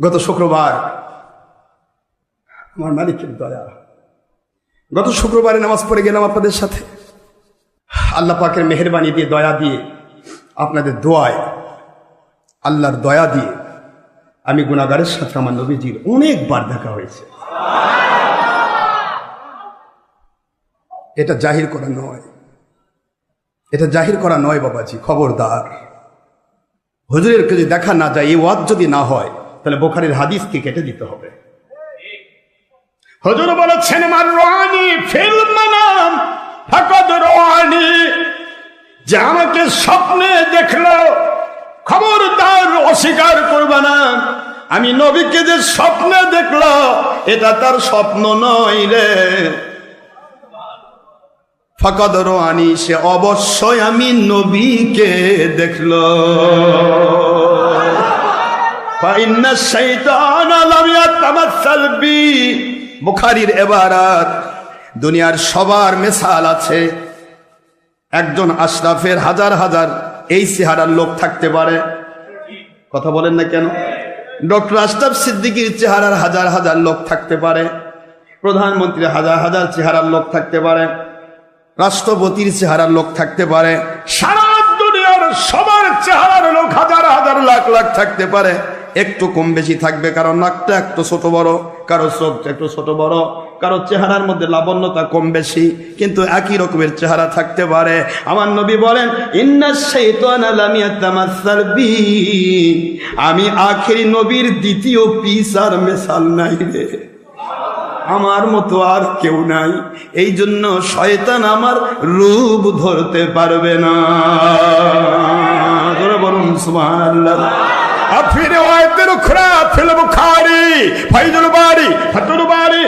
গত শুক্রবার, আমার মালিকের দয়া। গত শুক্রবারে নামাজ পড়ে গেলাম আপনাদের সাথে। আল্লাহ পাকের মেহরবানি দিয়ে, দয়া দিয়ে, আপনাদের দোয়ায়, আল্লাহর দয়া দিয়ে আমি গুণাগারের সাথে আমার নবীজির অনেকবার দেখা হয়েছে। এটা জাহির করা নয়। এটা জাহির করা নয়, বাবাজি, খবরদার। হুজুরের যদি দেখা না যায়, এই ওয়াজ যদি না হয় তাহলে বোখারির হাদিসকে কেটে দিতে হবে? হজুর বলেছেন মার রানি ফিল্ম নাম ফাকাদ রানি যে আমাকে স্বপ্নে দেখল, খবরদার অস্বীকার করবে না। আমি নবীকে যে স্বপ্নে দেখল, এটা তার স্বপ্ন নয় রে। ফাকাদ রানি সে অবশ্যই আমি নবীকে দেখল। বুখারীর এবারাত, দুনিয়ার সবার মেসাল আছে। একজন আশরাফের হাজার হাজার এই চেহারার লোক থাকতে পারে। কথা বলেন না কেন? ডক্টর আশরাফ সিদ্দিকির চেহারার হাজার হাজার লোক থাকতে পারে। প্রধানমন্ত্রীর হাজার হাজার চেহারার লোক থাকতে পারে। রাষ্ট্রপতির চেহারার লোক থাকতে পারে। সারা দুনিয়ার সবার চেহারার লোক হাজার হাজার লাখ লাখ থাকতে পারে। একটু কম বেশি থাকবে, কারও নাকটা একটু ছোট বড়, কারও চোখ একটু ছোট বড়, কারও চেহারার মধ্যে লাবণ্যতা কম বেশি, কিন্তু একই রকমের চেহারা থাকতে পারে। আমার নবী বলেন আমি আখেরি নবীর দ্বিতীয় পিস আর মেসাল নাই রে। আমার মতো আর কেউ নাই। এই জন্য শয়তান আমার রূপ ধরতে পারবে না। বলুন, সুবহানাল্লাহ। في رواية أخرى في البخاري فيض الباري فتح الباري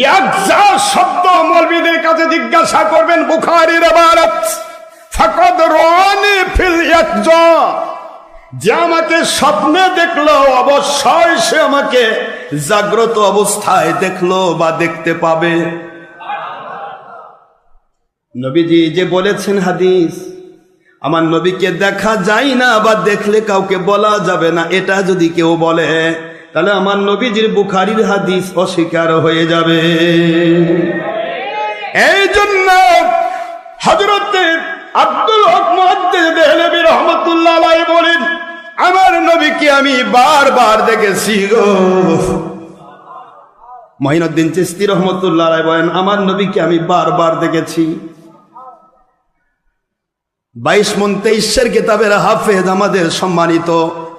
ইয়াকজা শব্দ মৌলবীদের কাছে জিজ্ঞাসা করবেন বুখারীর ইবারত ফাকাদ রানি ফিল ইয়াকজা যে আমাকে স্বপ্নে দেখল, অবশ্যই সে আমাকে জাগ্রত অবস্থায় দেখল বা দেখতে পাবে। নবীজি যে বলেছেন হাদিস, আমার নবীকে দেখা যায় না বা দেখলে কাউকে বলা যাবে না, এটা যদি কেউ বলে। তাহলে আমার নবীজির বুখারির হাদিস অস্বীকার হয়ে যাবে। এই জন্য হজরতে আব্দুল হক দেহলভী রহমতুল্লাহ বলেন, আমার নবীকে আমি বারবার দেখেছি গো। মহিনুদ্দিন চিস্তি রহমতুল্লাহ বলেন, আমার নবীকে আমি বারবার দেখেছি। বাইশ মন তেইশের কিতাবের হাফেজ আমাদের সম্মানিত,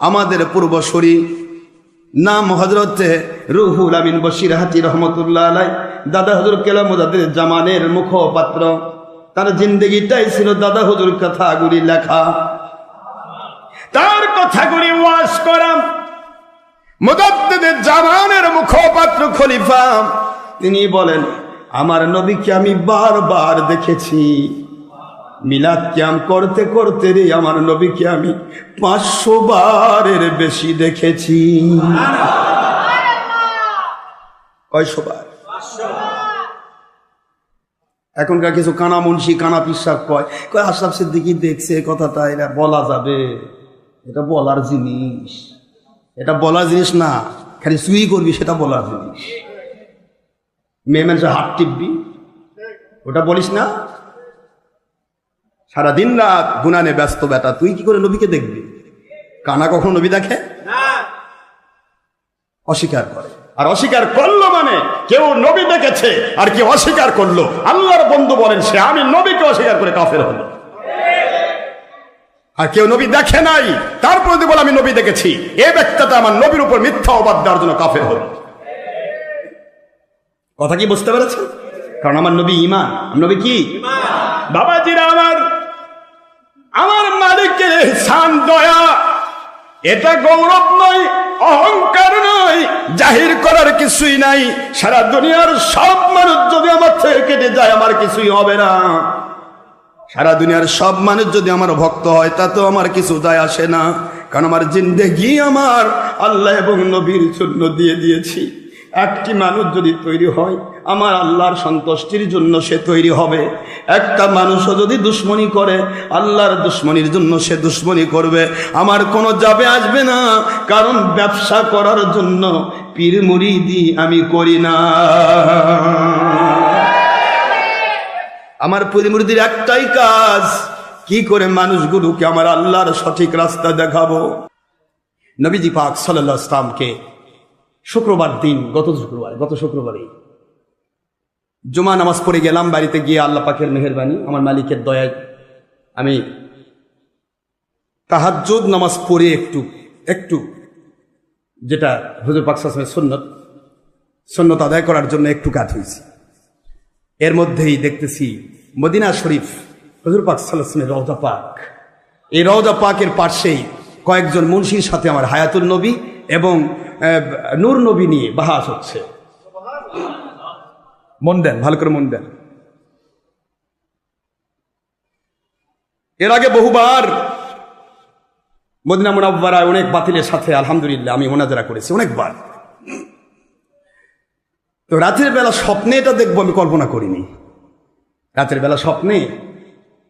আমাদের পূর্বসূরি নাম হজরতে রুহুল আমিন বশির হাতি রহমতুল্লাহ আলাই দাদা হজুর কেলামুদাদের জামানের মুখপাত্র। তার জিন্দগিটাই ছিল দাদা হজুর কথাগুলি লেখা। তার কথাগুলি ওয়াশ করাম মুদাদ্দিদের জামানের মুখপাত্র খলিফা। তিনি বলেন, আমার নবীকে আমি বারবার দেখেছি। মিলাদ ক্যাম করতে করতে রে আমার নবীকে আমি পাঁচশো বারের বেশি দেখেছি। কয়শো বার এখনকার কিছু কানা মুন্সি কানা পিসাব কয় কয়, আশরাফ সিদ্দিকি দেখছে কথাটা এটা বলা যাবে। এটা বলার জিনিস। এটা বলার জিনিস না, খালি সুই করবি, সেটা বলার জিনিস। মেয়ে মানুষের হাত টিপবি। ওটা বলিস না? সারা দিন রাত গুনানে ব্যস্ত বেটা তুই কি করে নবীকে দেখবি? কানা কখন নবী দেখে? অস্বীকার করে। আর অস্বীকার করল মানে কেউ নবী দেখেছে আর কি অস্বীকার করল। আল্লাহর বন্ধু বলেন সে আমি নবীকে অস্বীকার করে কাফের হলো আর কেউ নবী দেখে নাই তারপর যদি বলে আমি নবী দেখেছি। এ ব্যক্তিটা আমার নবীর উপর মিথ্যা অবাদ দেওয়ার জন্য কাফের হলো। কথা কি বুঝতে পেরেছেন? কারণ আমার নবী ইমান। নবী কি? বাবাজিরা আমার আমার মালিকের শান দয়া। এটা গৌরব নয়, অহংকার নয়, জাহির করার কিছুই নাই। সারা দুনিয়ার সব মানুষ যদি আমার থেকে কেটে যায়, আমার কিছুই হবে না। সারা দুনিয়ার সব মানুষ যদি আমার ভক্ত হয়, তাতেও আমার কিছু যায় আসে না। কারণ আমার জিন্দেগি আমার আল্লাহ এবং নবীর জন্য দিয়ে দিয়েছি। একটি মানুষ যদি তৈরি হয়, আমার আল্লাহর সন্তুষ্টির জন্য সে তৈরি হবে। একটা মানুষও যদি দুশ্মনী করে, আল্লাহর দুশ্মনির জন্য সে দুশ্মনী করবে। আমার কোনো যাবে আসবে না, কারণ ব্যবসা করার জন্য পীর মুরিদি আমি করি না। আমার পরিমূর্তির একটাই কাজ, কি করে মানুষগুলোকে আমার আল্লাহর সঠিক রাস্তা দেখাবো? নবীজি পাক সাল্লাহ ইসলামকে শুক্রবার দিন, গত শুক্রবার, গত শুক্রবারে জুমা নামাজ পড়ে গেলাম, বাড়িতে গিয়ে আল্লাহ পাকের মেহরবানি, আমার মালিকের দয়ায় আমি তাহাজ্জুদ নামাজ পড়ে একটু একটু, যেটা হুজুর পাক সাসমের সুন্নত সুন্নত আদায় করার জন্য একটু কাজ হয়েছে। এর মধ্যেই দেখতেছি মদিনা শরীফ, হজুর পাক সাল্লামের রওজা পাক। এই রওজা পাকের পাশেই কয়েকজন মুন্সির সাথে আমার হায়াতুল নবী এবং নূর নবী নিয়ে বাহাস হচ্ছে। মন দেন, ভালো করে মন দেন। এর আগে বহুবার মদিনা মুনাব্বারায় অনেক বাতিলের সাথে, আলহামদুলিল্লাহ, আমি মোনাজারা করেছি, অনেকবার। তো রাতের বেলা স্বপ্নে এটা দেখব, আমি কল্পনা করিনি। রাতের বেলা স্বপ্নে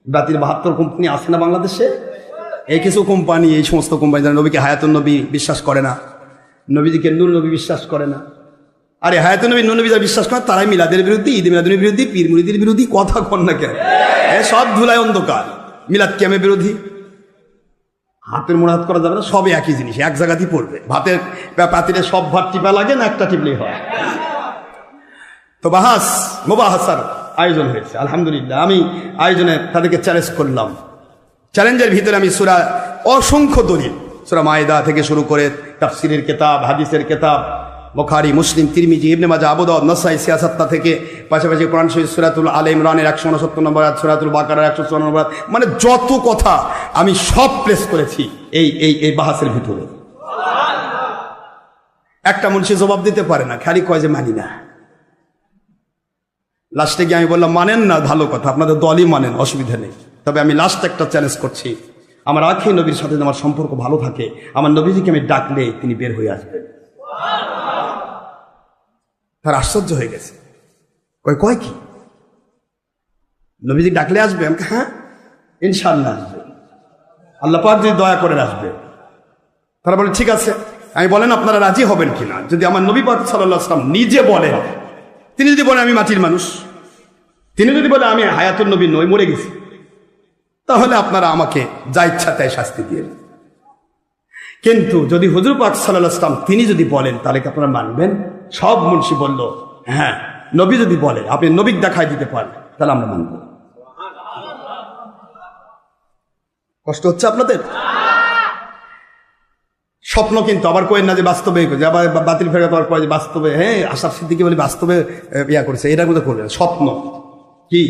বাতিল বাহাত্তর কোম্পানি আছে না বাংলাদেশে? এই কিছু কোম্পানি, এই সমস্ত কোম্পানি যারা নবীকে হায়াতুল নবী বিশ্বাস করে না। নবীজিকে নূর নবী বিশ্বাস করে না। আরে হায়াতুল নবী নূর নবী যারা বিশ্বাস করে, তারাই মিলাদের বিরুদ্ধে, ঈদ মিলাদের বিরোধী পীর বিরোধী কথা কন না কেন? সব ধুলায় অন্ধকার। মিলাদ কেমে বিরোধী। হাতের মোড় হাত করা যাবে না, সবই একই জিনিস, এক জায়গাতেই পড়বে। ভাতের পাতিলে সব ভাত টিপা লাগে না, একটা টিপলেই হয়। তো বাহাস, মোবাহাসার আয়োজন হয়েছে, আলহামদুলিল্লাহ। আমি আয়োজনে তাদেরকে চ্যালেঞ্জ করলাম। চ্যালেঞ্জের ভিতরে আমি সুরা অসংখ্য দলিল, সুরা মায়দা থেকে শুরু করে তাফসিরের কেতাব, হাদিসের কেতাব, বখারি, মুসলিম, তিরমিজি, ইবনে মাজা আবুদ নসাই, সিয়াসাত্তা থেকে পাশাপাশি কোরআন শরীফ, সুরাতুল আল ইমরানের একশো উনসত্তর নম্বর সুরাতুল বাকারার একশো চুয়ান্ন নম্বর মানে যত কথা আমি সব প্লেস করেছি এই এই এই বাহাসের ভিতরে। একটা মনুষ্য জবাব দিতে পারে না, খালি কয় যে মানি না। লাস্টে গিয়ে আমি বললাম, মানেন না, ভালো কথা, আপনাদের দলই মানেন, অসুবিধা নেই। তবে আমি লাস্ট একটা চ্যালেঞ্জ করছি। আমার আখি নবীর সাথে আমার সম্পর্ক ভালো থাকে আমার নবীজিকে আমি ডাকলে তিনি বের হয়ে আসবেন। তার আশ্চর্য হয়ে গেছে। কয় কয় কি? নবীজি ডাকলে আসবে? আমি বলি, হ্যাঁ? ইনশাল্লাহ আসবে। আল্লাহ যদি দয়া করে আসবে। তারা বলে ঠিক আছে। আমি বলেন আপনারা রাজি হবেন কিনা? যদি আমার নবী পাক সাল্লাহ নিজে বলেন। তিনি যদি বলেন আমি মাটির মানুষ। তিনি যদি বলে আমি হায়াতুল নবী নই মরে গেছি। তাহলে আপনারা আমাকে যা ইচ্ছা তাই শাস্তি দিয়ে। কিন্তু যদি হুজুর পাক সাল্লাহ তিনি যদি বলেন, তাহলে কি আপনারা মানবেন? সব মুন্সি বলল হ্যাঁ নবী যদি বলে, আপনি নবীক দেখাই দিতে পারেন, তাহলে আমরা মানব। কষ্ট হচ্ছে আপনাদের? স্বপ্ন কিন্তু, আবার কয়েন না যে বাস্তবে আবার বাতিল আবার কয় যে বাস্তবে হ্যাঁ আশাফ সিদ্দিকি বলে বাস্তবে ইয়া করছে, এটা কিন্তু করবেন স্বপ্ন। কি?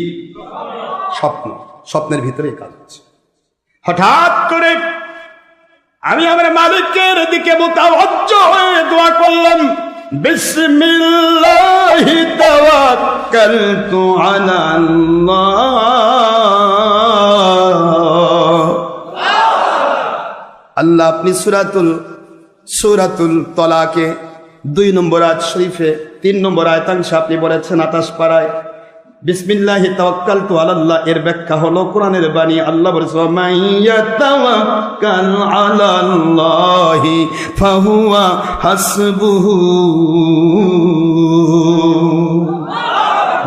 স্বপ্ন। স্বপ্নের ভিতরে কাজ হচ্ছে। হঠাৎ করে আমি আমার মালিকের দিকে মোতাবজ্জ হয়ে দোয়া করলাম বিসমিল্লাহি তাওয়াক্কালতু আলাল্লাহ আল্লাহ। আপনি সুরাতুল সুরাতুল তলাকে দুই নম্বর আয়াত শরীফে তিন নম্বর আয়তাংশে আপনি বলেছেন আতাশ পাড়ায় এর ব্যাখ্যা হলো কোরআনের আল্লাহ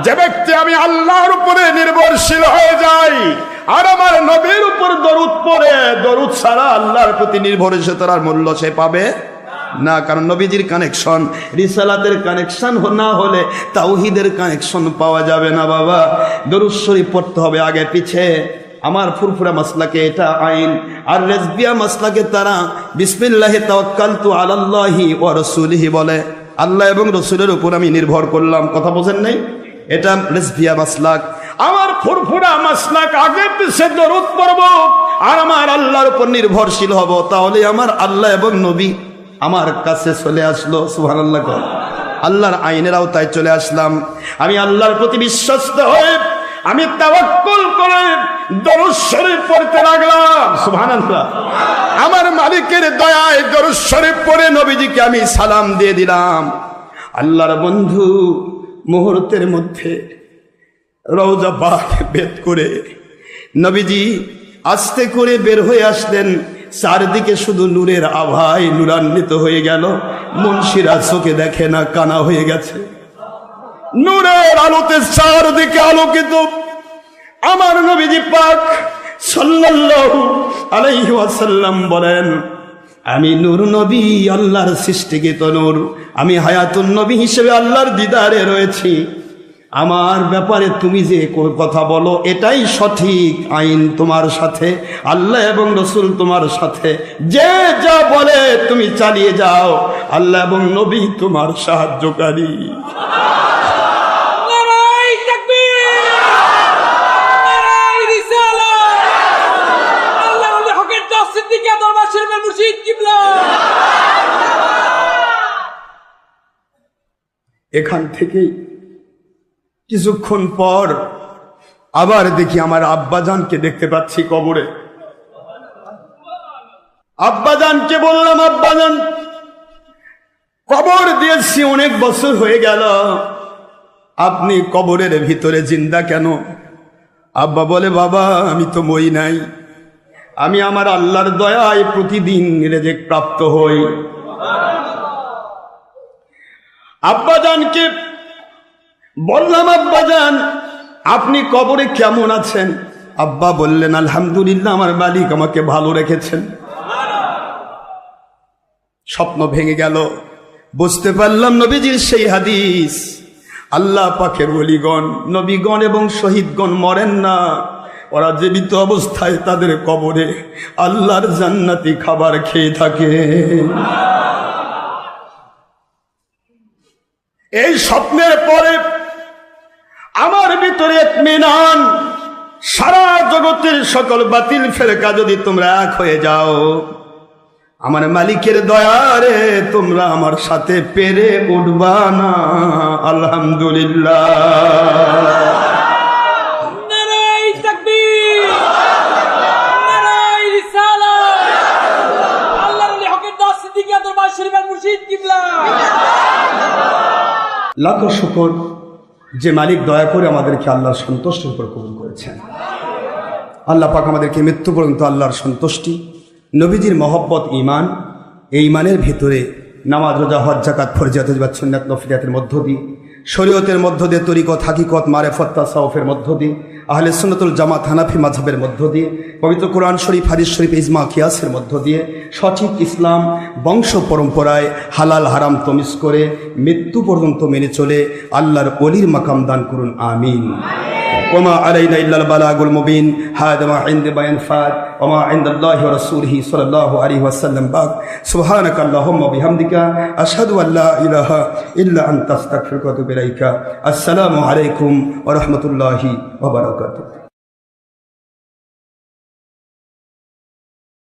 যে ব্যক্তি আমি আল্লাহর উপরে নির্ভরশীল হয়ে যাই, আর আমার নবীর উপর দরুদ পড়ে, দরুদ ছাড়া আল্লাহর প্রতি নির্ভরশীল তার মূল্য সে পাবে? না, কারণ নবীজির কানেকশন রিসালাতের কানেকশন না হলে তাওহিদের কানেকশন পাওয়া যাবে না বাবা। দরুদ শরীফ পড়তে হবে আগে পিছে। আমার ফুরফুরা মাসলাকে এটা আইন, আর রেজবিয়া মাসলাকে তারা বিসমিল্লাহি তাওয়াক্কালতু আলাল্লাহি ওয়া রাসূলিহি বলে। আল্লাহ এবং রসুলের উপর আমি নির্ভর করলাম, কথা বোঝেন নাই? এটা লেসবিয়া মাসলাক। আমার ফুরফুরা মাসলাক আগে পিছে দরুদ পড়ব, আর আমার আল্লাহর উপর নির্ভরশীল হব, তাহলে আমার আল্লাহ এবং নবী আমার কাছে চলে আসলো, সুবহানাল্লাহ কর। আল্লাহর আইনের আওতায় চলে আসলাম। আমি আল্লাহর প্রতি বিশ্বস্ত হয়ে আমি তাওয়াক্কুল করে দরুদ শরীফ পড়তে লাগলাম। সুবহানাল্লাহ। আমার মালিকের দয়ায় দরুদ শরীফ পড়ে নবীজিকে আমি সালাম দিয়ে দিলাম। আল্লাহর বন্ধু মুহূর্তের মধ্যে রওজা বেদ করে নবীজি আস্তে করে বের হয়ে আসলেন। চারদিকে শুধু নূরের আভায় নূরান্বিত হয়ে গেল। মুন্সিরা চোখে দেখে না, কানা হয়ে গেছে। নূরের আলোতে চারদিকে আলোকিত। আমার নবীজি পাক সাল্লাল্লাহু বলেন, আমি নূর নবী, আল্লাহর সৃষ্টিকৃত নূর। আমি হায়াতুন নবী হিসেবে আল্লাহর দিদারে রয়েছি। আমার ব্যাপারে তুমি যে কথা বলো এটাই সঠিক আইন তোমার সাথে আল্লাহ এবং রসুল তোমার সাথে। যে যা বলে তুমি চালিয়ে যাও আল্লাহ এবং নবী তোমার সাহায্যকারী। এখান থেকেই কিছুক্ষণ পর আবার দেখি আমার আব্বাজানকে দেখতে পাচ্ছি কবরে। আব্বাজানকে বললাম, আব্বাজান, কবর দিয়েছি, অনেক বছর হয়ে গেল। আপনি কবরের ভিতরে জিন্দা কেন? আব্বা বলে, বাবা, আমি তো মই নাই। আমি আমার আল্লাহর দয়ায় প্রতিদিন রেজেক প্রাপ্ত হই। আব্বাজানকে বললাম আব্বাজান আপনি কবরে কেমন আছেন? আব্বা বললেন, আলহামদুলিল্লাহ, আমার মালিক আমাকে ভালো রেখেছেন। স্বপ্ন ভেঙে গেল। বুঝতে পারলাম নবীজির সেই হাদিস। আল্লাহ পাখের বলিগণ নবীগণ এবং শহীদগণ মরেন না। ওরা জীবিত অবস্থায় তাদের কবরে আল্লাহর জান্নাতি খাবার খেয়ে থাকে। এই স্বপ্নের পরে আমার ভিতরে মেনান সারা জগতের সকল বাতিল ফেরকা যদি তোমরা এক হয়ে যাও আমার মালিকের দয়ারে তোমরা আমার সাথে পেরে উঠবা না। আলহামদুলিল্লাহ। লাখ শুকর। যে মালিক দয়া করে আমাদেরকে আল্লাহর সন্তুষ্টির উপর কবুল করেছেন। আল্লাহ পাক আমাদেরকে মৃত্যু পর্যন্ত আল্লাহর সন্তুষ্টি, নবীজির মহব্বত ইমান এই ইমানের ভিতরে নামাজ, রোজা, হজ জাকাত ফরজিয়াত সুন্নাত নফিরাতের মধ্য দিয়ে, শরীয়তের মধ্য দিয়ে, তরিকত, হাকিকত, মারেফত, তাসাউফের মধ্য দিয়ে আহলে সুন্নতুল জামাত হানাফি মাঝহের মধ্য দিয়ে, পবিত্র কোরআন শরীফ, হাদিস শরীফ, ইজমা, কিয়াসের মধ্য দিয়ে সঠিক ইসলাম, বংশ পরম্পরায় হালাল, হারাম তমিস করে মৃত্যু পর্যন্ত মেনে চলে আল্লাহর অলির মাকাম দান করুন, আমিন। وما علينا إلا البلاغ المبين هذا ما عند ما ينفع وما عند الله ورسوله صلى الله عليه وسلم باق سبحانك اللهم وبحمدك أشهد أن لا إله إلا أنت أستغفرك وأتوب إليك السلام عليكم ورحمة الله وبركاته